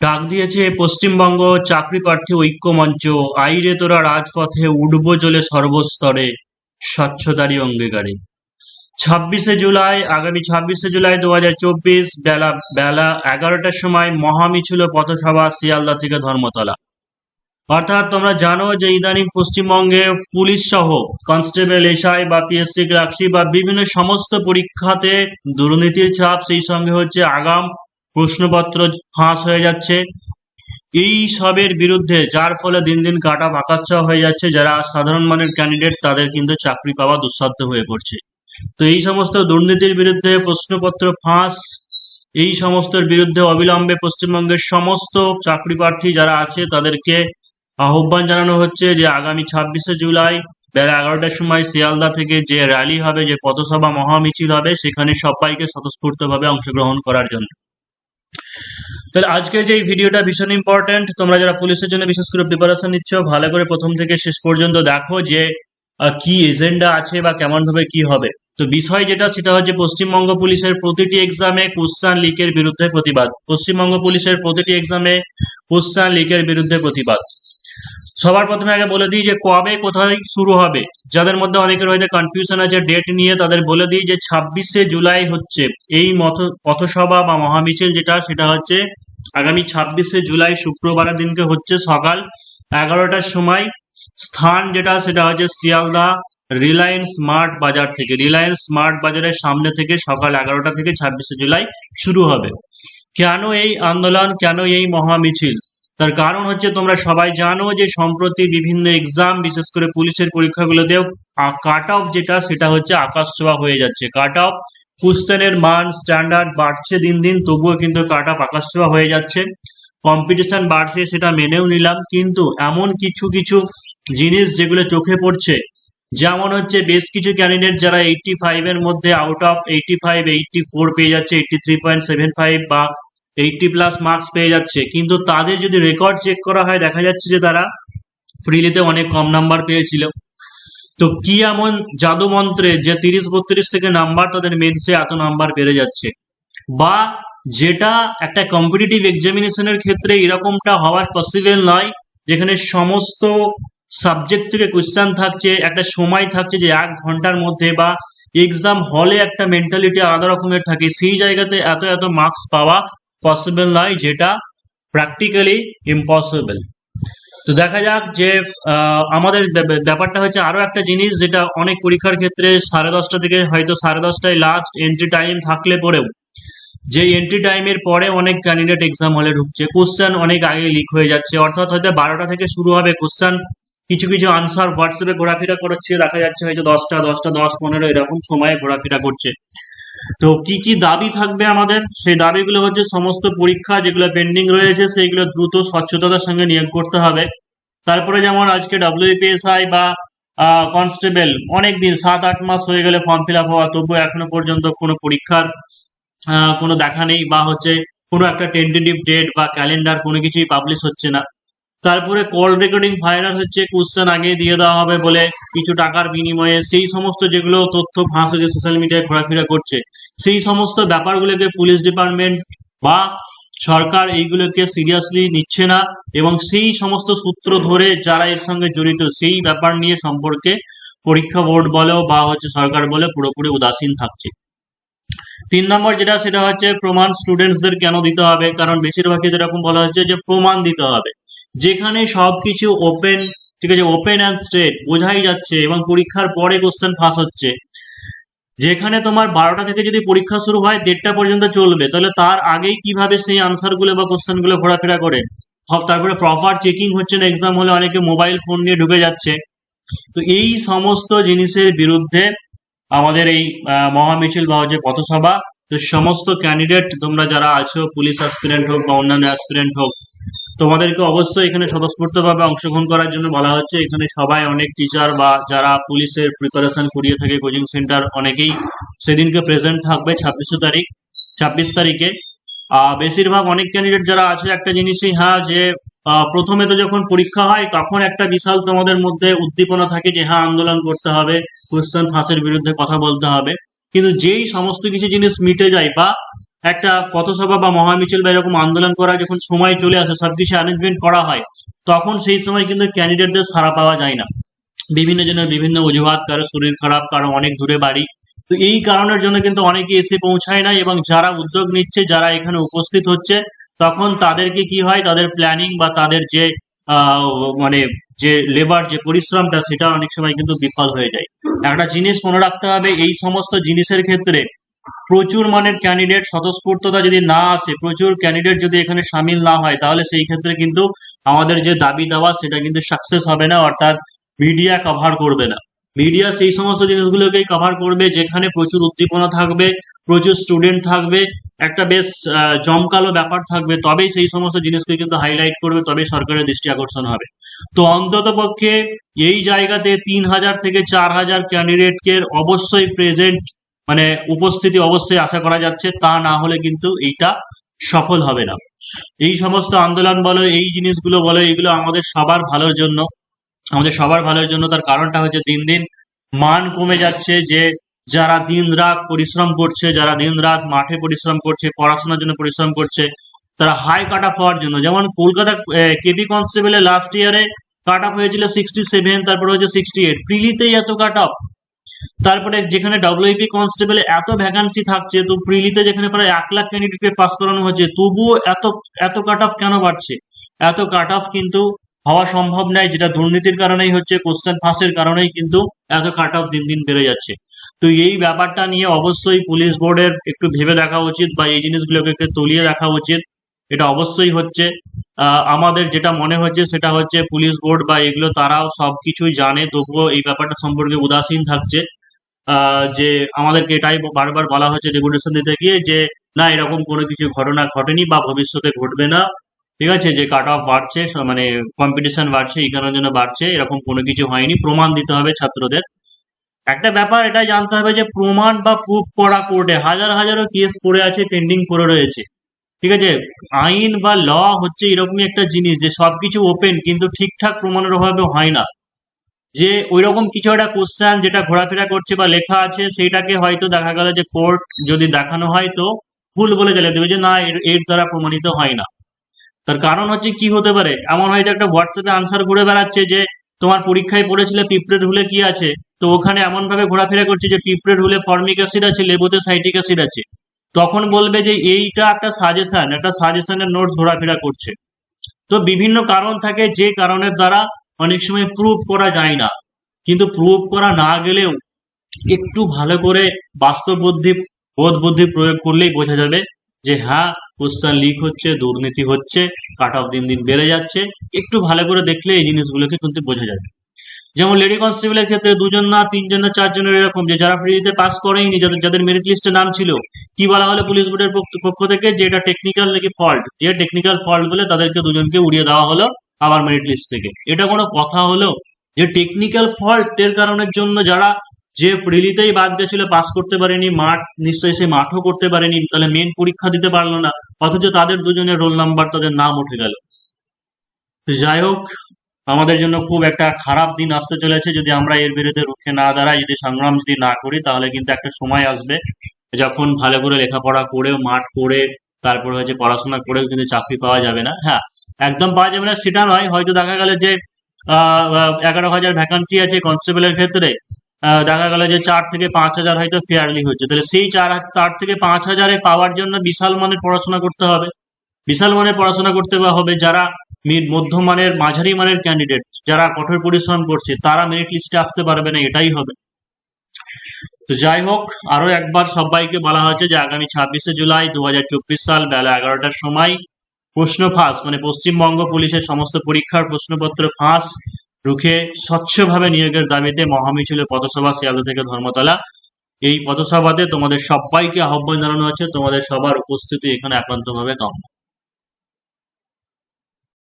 ডাক দিয়েছে পশ্চিমবঙ্গ চাকরি প্রার্থী ঐক্য মঞ্চ আইরে তোরা রাজপথে উঠবো জ্বলে সর্বস্তরে, স্বচ্ছতারই অঙ্গীকারে। ছাব্বিশে জুলাই, আগামী ছাব্বিশে জুলাই দু হাজার চব্বিশ, বেলা বেলা এগারোটার সময় মহামিছিল পথসভা শিয়ালদা থেকে ধর্মতলা। অর্থাৎ তোমরা জানো যে ইদানিং পশ্চিমবঙ্গে পুলিশ সহ কনস্টেবল এসআই বা পিএসসি ক্লার্কশিপ বা বিভিন্ন সমস্ত পরীক্ষাতে দুর্নীতির ছাপ সেই সঙ্গে হচ্ছে আগাম প্রশ্নপত্র ফাঁস হয়ে যাচ্ছে। এই সবের বিরুদ্ধে যার ফলে দিন দিন কাটা পাকাচ্ছা হয়ে যাচ্ছে, যারা সাধারণ মানের ক্যান্ডিডেট তাদের কিন্তু চাকরি পাওয়া দুঃসাধ্য হয়ে পড়ছে। তো এই সমস্ত দুর্নীতির বিরুদ্ধে প্রশ্নপত্র ফাঁস, এই সমস্তর বিরুদ্ধে অবিলম্বে পশ্চিমবঙ্গের সমস্ত চাকরি প্রার্থী যারা আছে তাদেরকে আহ্বান জানানো হচ্ছে যে আগামী ছাব্বিশে জুলাই বেলা এগারোটার সময় শিয়ালদা থেকে যে র্যালি হবে, যে পথসভা মহামিছিল হবে, সেখানে সবাইকে স্বতঃস্ফূর্তভাবে অংশগ্রহণ করার জন্য। তাহলে আজকের যে ভিডিওটা ভীষণ ইম্পর্টেন্ট তোমরা যারা পুলিশের জন্য বিশেষ করে প্রিপারেশন নিচ্ছ, ভালো করে প্রথম থেকে শেষ পর্যন্ত দেখো যে কি এজেন্ডা আছে বা কেমন ভাবে কি হবে। তো বিষয় যেটা, সেটা হচ্ছে পশ্চিমবঙ্গ পুলিশের প্রতিটি এক্সামে কোশ্চান লিকের বিরুদ্ধে প্রতিবাদ। পশ্চিমবঙ্গ পুলিশের প্রতিটি এক্সামে কোশ্চান লিকের বিরুদ্ধে প্রতিবাদ। সবার প্রথমে আগে বলে দিই যে কবে কোথায় শুরু হবে। যাদের মধ্যে অনেকের হয়তো কনফিউশন আছে ডেট নিয়ে, তাদের বলে দিই যে ছাব্বিশে জুলাই হচ্ছে। এই পথসভা বা মহামিছিল যেটা, সেটা হচ্ছে আগামী ছাব্বিশে জুলাই শুক্রবারের দিনকে হচ্ছে সকাল এগারোটার সময়। স্থান যেটা, সেটা হচ্ছে শিয়ালদা রিলায়েন্স স্মার্ট বাজার থেকে। রিলায়েন্স স্মার্ট বাজারের সামনে থেকে সকাল এগারোটা থেকে ছাব্বিশে জুলাই শুরু হবে। কেন এই আন্দোলন, কেন এই মহামিছিল? তার কারণ হচ্ছে তোমরা সবাই জানো যে সম্প্রতি বিভিন্ন এক্সাম বিশেষ করে পুলিশের পরীক্ষাগুলোতেও কাট অফ যেটা, সেটা হচ্ছে আকাশ ছোঁয়া হয়ে যাচ্ছে। কাট অফ কোশ্চেনের মান স্ট্যান্ডার্ড বাড়ছে দিন দিন, তবুও কিন্তু কাট অফ আকাশ ছোঁয়া হয়ে যাচ্ছে। কম্পিটিশন বাড়ছে, সেটা মেনেও নিলাম। কিন্তু এমন কিছু কিছু জিনিস যেগুলো চোখে পড়ছে, যেমন হচ্ছে বেশ কিছু ক্যান্ডিডেট যারা এইটটি ফাইভ এর মধ্যে out of eighty five eighty four পেয়ে যাচ্ছে eighty three point seven five বা এইটটি প্লাস মার্কস পেয়ে যাচ্ছে। কিন্তু তাদের যদি রেকর্ড চেক করা হয়, দেখা যাচ্ছে যে তারা ফ্রিলিতে অনেক কম নাম্বার পেয়েছিল। তো কি এমন জাদু মন্ত্রে যে তিরিশ বত্রিশ থেকে নাম্বার তাদের মেন্সে এত নাম্বার বেড়ে যাচ্ছে? বা যেটা একটা কম্পিটিটিভ এক্সামিনেশনের ক্ষেত্রে এরকমটা হওয়ার পসিবল নয়, যেখানে সমস্ত সাবজেক্ট থেকে কোয়েশ্চেন থাকছে, একটা সময় থাকছে যে এক ঘণ্টার মধ্যে বা এক্সাম হলে একটা মেন্টালিটি আলাদা রকমের থাকে। সেই জায়গাতে এত এত মার্কস পাওয়া পসিবল নয় যেটা প্র্যাকটিক্যালি ইম্পসিবল তো দেখা যাক যে আমাদের ব্যাপ- ব্যাপারটা হচ্ছে আরও একটা জিনিস যেটা অনেক পরীক্ষার ক্ষেত্রে সাড়ে দশটা থেকে হয়তো সাড়ে দশটায় লাস্ট এন্ট্রি টাইম থাকলে পরেও, যে এন্ট্রি টাইমের পরে অনেক ক্যান্ডিডেট এক্সাম হলে ঢুকছে কোশ্চেন অনেক আগে লিক হয়ে যাচ্ছে, অর্থাৎ হয়তো বারোটা থেকে শুরু হবে কোশ্চেন কিছু কিছু আনসার হোয়াটসঅ্যাপে ঘোরাফেরা করছে, দেখা যাচ্ছে হয়তো দশটা দশটা, দশ, পনেরো এরকম সময়ে ঘোরাফেরা করছে। তো কি কি দাবি থাকবে আমাদের? সেই দাবিগুলো হচ্ছে সমস্ত পরীক্ষা যেগুলো পেন্ডিং রয়েছে, সেইগুলো দ্রুত স্বচ্ছতার সঙ্গে নিয়োগ করতে হবে। তারপরে যেমন আজকে ডাব্লিউপিএসআই বা কনস্টেবল অনেক দিন, সাত, আট মাস হয়ে গেলে ফর্ম ফিল আপ হওয়া, তবুও এখনও পর্যন্ত কোনো পরীক্ষার কোনো দেখা নেই বা হচ্ছে কোনো একটা টেন্টেটিভ ডেট বা ক্যালেন্ডার কোনো কিছুই পাবলিশ হচ্ছে না। তারপরে কল রেকর্ডিং ফাইনাল হচ্ছে কোশ্চেন আগে দিয়ে দেওয়া হবে বলে কিছু টাকার বিনিময়ে। সেই সমস্ত যেগুলো তথ্য ফাঁস হচ্ছে সোশ্যাল মিডিয়ায় ঘোরাফেরা করছে, সেই সমস্ত ব্যাপারগুলোকে পুলিশ ডিপার্টমেন্ট বা সরকার এইগুলোকে সিরিয়াসলি নিচ্ছে না এবং সেই সমস্ত সূত্র ধরে যারা এর সঙ্গে জড়িত, সেই ব্যাপার নিয়ে সম্পর্কে পরীক্ষা বোর্ড বলেও বা হচ্ছে সরকার বলে পুরোপুরি উদাসীন থাকছে। তিন নম্বর যেটা, সেটা হচ্ছে প্রমাণ স্টুডেন্টসদের কেন দিতে হবে? কারণ বেশিরভাগই যেরকম বলা হচ্ছে যে প্রমাণ দিতে হবে। যেখানে সবকিছু ওপেন ঠিক আছে ওপেন অ্যান্ড স্ট্রেট বোঝাই যাচ্ছে এবং পরীক্ষার পরে কোশ্চেন ফাঁস হচ্ছে। যেখানে তোমার বারোটা থেকে যদি পরীক্ষা শুরু হয়, দেড়টা পর্যন্ত চলবে। তাহলে তার আগেই কীভাবে সেই আনসারগুলো বা কোশ্চেনগুলো ঘোরাফেরা করে? সব- তারপরে প্রপার চেকিং হচ্ছে না এক্সাম হলে অনেকে মোবাইল ফোন নিয়ে ঢুকে যাচ্ছে। তো এই সমস্ত জিনিসের বিরুদ্ধে আমাদের এই মহামিছিল বা হচ্ছে পথসভা, তো সমস্ত ক্যান্ডিডেট তোমরা যারা আছো পুলিশ অ্যাসপিরেন্ট হোক বা অন্যান্য অ্যাসপিরেন্ট হোক তোমাদেরকে অবশ্যই এখানে স্বতঃস্ফূর্তভাবে অংশগ্রহণ করার জন্য বলা হচ্ছে এখানে সবাই অনেক টিচার বা যারা পুলিশের প্রিপারেশন করিয়ে থাকে কোচিং সেন্টার অনেকেই সেদিনকে প্রেজেন্ট থাকবে ছাব্বিশে তারিখ ছাব্বিশ তারিখে। আহ, বেশিরভাগ অনেক ক্যান্ডিডেট যারা আছে একটা জিনিসই হ্যাঁ যে প্রথমে তো যখন পরীক্ষা হয় তখন একটা বিশাল তোমাদের মধ্যে উদ্দীপনা থাকে যে হ্যাঁ আন্দোলন করতে হবে কোশ্চেন ফাঁসের বিরুদ্ধে কথা বলতে হবে। কিন্তু যেই সমস্ত কিছু জিনিস মিটে যায় বা একটা পথসভা বা মহামিছিল বা এরকম আন্দোলন করা যখন সময় চলে আসে, সবকিছু অ্যারেঞ্জমেন্ট করা হয়, তখন সেই সময় কিন্তু ক্যান্ডিডেটদের সাড়া পাওয়া যায় না। বিভিন্ন জনের বিভিন্ন অজুহাত, কারও শরীর খারাপ, কারও অনেক দূরে বাড়ি। তো এই কারণের জন্য কিন্তু অনেকে এসে পৌঁছায় না এবং যারা উদ্যোগ নিচ্ছে, যারা এখানে উপস্থিত হচ্ছে, তখন তাদেরকে কি হয়, তাদের প্ল্যানিং বা তাদের যে মানে যে লেবার যে পরিশ্রমটা, সেটা অনেক সময় কিন্তু বিফল হয়ে যায়। একটা জিনিস মনে রাখতে হবে, এই সমস্ত জিনিসের ক্ষেত্রে প্রচুর মানের ক্যান্ডিডেট স্বতঃস্ফূর্ততা যদি না আসে, প্রচুর ক্যান্ডিডেট যদি এখানে সামিল না হয়, তাহলে সেই ক্ষেত্রে কিন্তু আমাদের যে দাবি দেওয়া, সেটা কিন্তু সাকসেস হবে না, অর্থাৎ মিডিয়া কভার করবে না। মিডিয়া সেই সমস্ত জিনিসগুলোকেই কভার করবে, যেখানে প্রচুর উদ্দীপনা থাকবে, প্রচুর স্টুডেন্ট থাকবে, একটা বেশ জমকালো ব্যাপার থাকবে, তবেই সেই সমস্ত জিনিসকে কিন্তু হাইলাইট করবে, তবেই সরকারের দৃষ্টি আকর্ষণ হবে। তো অন্তত পক্ষে এই জায়গাতে তিন হাজার থেকে চার হাজার ক্যান্ডিডেটকে অবশ্যই প্রেজেন্ট মানে উপস্থিতি অবশ্যই আশা করা যাচ্ছে, তা না হলে কিন্তু এইটা সফল হবে না। এই সমস্ত আন্দোলন বলো, এই জিনিসগুলো বলো, এগুলো আমাদের সবার ভালোর জন্য। আমাদের সবার ভালোর জন্য তার কারণটা হচ্ছে দিন দিন মান কমে যাচ্ছে যে যারা দিন রাত পরিশ্রম করছে, যারা দিন রাত মাঠে পরিশ্রম করছে, পড়াশোনার জন্য পরিশ্রম করছে, তারা হাই কাট অফ হওয়ার জন্য। যেমন কলকাতা কেপি কনস্টেবলের লাস্ট ইয়ারে কাট অফ হয়েছিল সিক্সটি সেভেন তারপরে হচ্ছে সিক্সটি এইট প্রিলিতেই এত কাট অফ তারপরে যেখানে ডব্লিউপি কনস্টেবলে এত ভ্যাকান্সি থাকছে, তো প্রিলিতে যেখানে প্রায় এক লাখ ক্যান্ডিডেটকে পাস করানো হচ্ছে তবুও এত এত কাট অফ কেন বাড়ছে? এত কাট অফ কিন্তু হওয়া সম্ভব নয়, যেটা দুর্নীতির কারণেই হচ্ছে কোশ্চেন ফাঁসের কারণেই কিন্তু এত কাট অফ দিন দিন বেড়ে যাচ্ছে। তো এই ব্যাপারটা নিয়ে অবশ্যই পুলিশ বোর্ডের একটু ভেবে দেখা উচিত বা এই জিনিসগুলোকে একটু তলিয়ে দেখা উচিত। এটা অবশ্যই হচ্ছে। আমাদের যেটা মনে হচ্ছে সেটা হচ্ছে পুলিশ বোর্ড বা এগুলো তারাও সবকিছুই জানে, তবুও এই ব্যাপারটা সম্পর্কে উদাসীন থাকছে। যে আমাদেরকে এটাই বারবার বলা হয়েছে রেগুলেশন দিতে গিয়ে যে, না, এরকম কোনো কিছু ঘটনা ঘটেনি বা ভবিষ্যতে ঘটবে না। ঠিক আছে? যে কাট অফ বাড়ছে মানে কম্পিটিশন বাড়ছে, এই কারণের জন্য বাড়ছে, এরকম কোনো কিছু হয়নি। প্রমাণ দিতে হবে ছাত্রদের। একটা ব্যাপার, এটাই জানতে হবে যে প্রমাণ বা প্রুফ করা কোর্টে, হাজার হাজারো কেস পড়ে আছে পেন্ডিং পড়ে রয়েছে। ঠিক আছে? আইন বা ল হচ্ছে এরকমই একটা জিনিস যে সবকিছু ওপেন কিন্তু ঠিকঠাক প্রমাণের অভাবে হয় না। যে ওইরকম কিছু একটা কোশ্চেন যেটা ঘোরাফেরা করছে বা লেখা আছে, সেইটাকে হয়তো দেখা গেল যে কোর্ট যদি দেখানো হয় তো ভুল বলে গেলে দেবে যে না, এর এর দ্বারা প্রমাণিত হয় না। তার কারণ হচ্ছে কি হতে পারে? এমন হয়তো একটা হোয়াটসঅ্যাপে আনসার ঘুরে বেড়াচ্ছে যে তোমার পরীক্ষায় পড়েছিলে পিঁপড়ের হুলে কি আছে? তো ওখানে এমন ভাবে ঘোরাফেরা করছে যে পিঁপড়ের হুলে ফর্মিক অ্যাসিড আছে, লেবুতে সাইটিক অ্যাসিড আছে। তখন বলবে যে এইটা একটা সাজেশন একটা সাজেশনের নোটস ঘোরাফেরা করছে। তো বিভিন্ন কারণ থাকে, যে কারণের দ্বারা অনেক সময় প্রুভ করা যায় না। কিন্তু প্রুভ করা না গেলেও একটু ভালো করে বাস্তব বুদ্ধি, বোধ বুদ্ধি প্রয়োগ করলেই বোঝা যাবে যে হ্যাঁ কোশ্চান লিক হচ্ছে, দুর্নীতি হচ্ছে কাট অফ দিন দিন বেড়ে যাচ্ছে। একটু ভালো করে দেখলে এই জিনিসগুলোকে কিন্তু বোঝা যাবে। যেমন লেডি কনস্টেবলের ক্ষেত্রে দুজন না, তিনজন না, চারজনের এরকম যে যারা ফ্রিতে পাস করেনি যাদের যাদের মেরিট লিস্টে নাম ছিল, কি বলা হলো পুলিশ বোর্ডের পক্ষ- থেকে? যে এটা টেকনিক্যাল নাকি ফল্ট যে টেকনিক্যাল ফল্ট বলে তাদেরকে দুজনকে উড়িয়ে দেওয়া হলো আবার মেরিট লিস্ট থেকে। এটা কোনো কথা হলো? যে টেকনিক্যাল ফল্ট এর কারণের জন্য যারা যে ফ্রিলিতেই বাদ গেছিল পাস করতে পারেনি, মাঠ, নিশ্চয়ই সে মাঠও করতে পারেনি, তাহলে মেন পরীক্ষা দিতে পারল না, অথচ তাদের দুজনের রোল নাম্বার তাদের নাম উঠে গেল। যাই হোক আমাদের জন্য খুব একটা খারাপ দিন আসতে চলেছে। যদি আমরা এর বিরুদ্ধে রুখে না দাঁড়াই, যদি সংগ্রাম যদি না করি, তাহলে কিন্তু একটা সময় আসবে যখন ভালো করে লেখাপড়া করেও, মাঠ করে, তারপর হচ্ছে পড়াশোনা করেও কিন্তু চাকরি পাওয়া যাবে না। হ্যাঁ একদম পাওয়া যাবে না সেটা নয়, হয়তো দেখা গেল যে এগারো হাজার ভ্যাকান্সি আছে কনস্টেবলের ক্ষেত্রে। দেখা গেল যে চার থেকে পাঁচ হাজার হয়তো ফেয়ারলি হচ্ছে। তাহলে সেই চার চার থেকে পাঁচ হাজারে পাওয়ার জন্য বিশাল মানের পড়াশোনা করতে হবে। বিশাল মানের পড়াশোনা করতে হবে যারা মিড মধ্যমানের, মাঝারি মানের ক্যান্ডিডেট যারা কঠোর পরিশ্রম করছে, তারা মেরিট লিস্টে আসতে পারবে না, এটাই হবে। তো যাই হোক আরও একবার সবাইকে বলা হয়েছে যে আগামী ছাব্বিশে জুলাই দু সাল বেলা এগারোটার সময় প্রশ্ন ফাঁস মানে পশ্চিমবঙ্গ পুলিশের সমস্ত পরীক্ষার প্রশ্নপত্র ফাঁস, রুখে স্বচ্ছভাবে নিয়োগের দাবিতে মহামিছিলে পথসভা শিয়ালদা থেকে ধর্মতলা। এই পথসভাতে তোমাদের সবাইকে আহ্বান জানানো হচ্ছে, তোমাদের সবার উপস্থিতি এখানে একান্তভাবে কাম্য